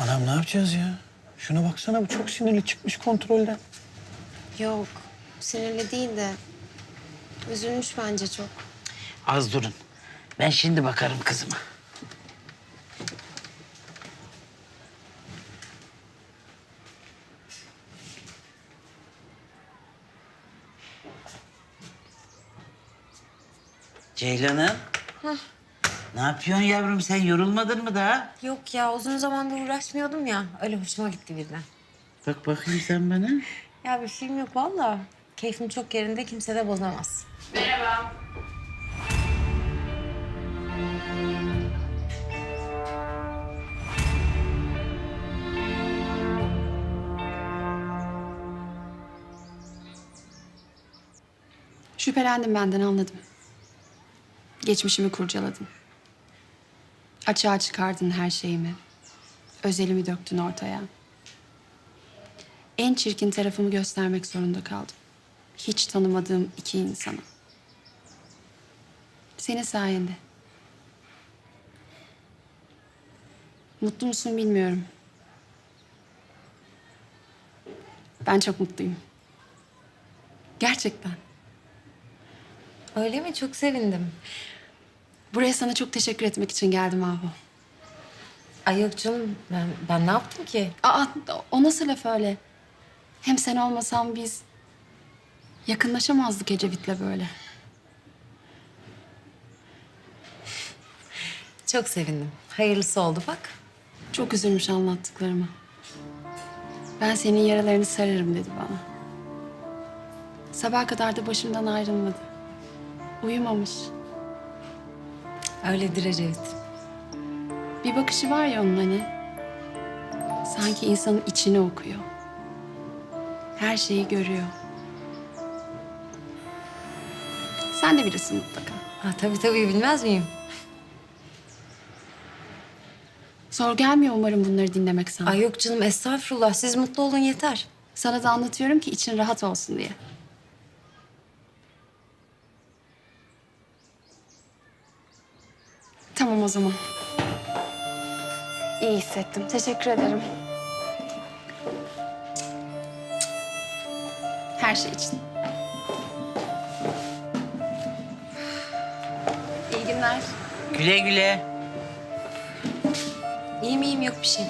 Anam ne yapacağız ya? Şuna baksana bu çok sinirli çıkmış kontrolden. Yok, sinirli değil de üzülmüş bence çok. Az durun. Ben şimdi bakarım kızıma. Ceylan'ım. Ne yapıyorsun yavrum sen yorulmadın mı daha? Yok ya uzun zamandır uğraşmıyordum ya. Öyle hoşuma gitti birden. Bak bakayım sen bana. Ya bir şeyim yok valla. Keyfim çok yerinde kimse de bozamaz. Şüphelendin benden anladım. Geçmişimi kurcaladın. Açığa çıkardın her şeyimi. Özelimi döktün ortaya. En çirkin tarafımı göstermek zorunda kaldım. Hiç tanımadığım iki insana. Senin sayende. Mutlu musun bilmiyorum. Ben çok mutluyum. Gerçekten. Öyle mi? Çok sevindim. Buraya sana çok teşekkür etmek için geldim Ahu. Ay yok canım ben, ben ne yaptım ki? Aa, o nasıl laf öyle? Hem sen olmasan biz yakınlaşamazdık Ecevit'le böyle. Çok sevindim. Hayırlısı oldu bak. Çok üzülmüş anlattıklarıma. Ben senin yaralarını sararım dedi bana. Sabaha kadar da başımdan ayrılmadı. Uyumamış. Öyledir Ecevit. Bir bakışı var ya onun hani. Sanki insanın içini okuyor. Her şeyi görüyor. Sen de bilirsin mutlaka. Ha, tabii tabii bilmez miyim? Zor gelmiyor umarım bunları dinlemek sana. Ay yok canım estağfurullah. Siz mutlu olun yeter. Sana da anlatıyorum ki için rahat olsun diye. Tamam o zaman. İyi hissettim. Teşekkür ederim. Her şey için. İyi günler. Güle güle. İyiyim iyiyim yok bir şey.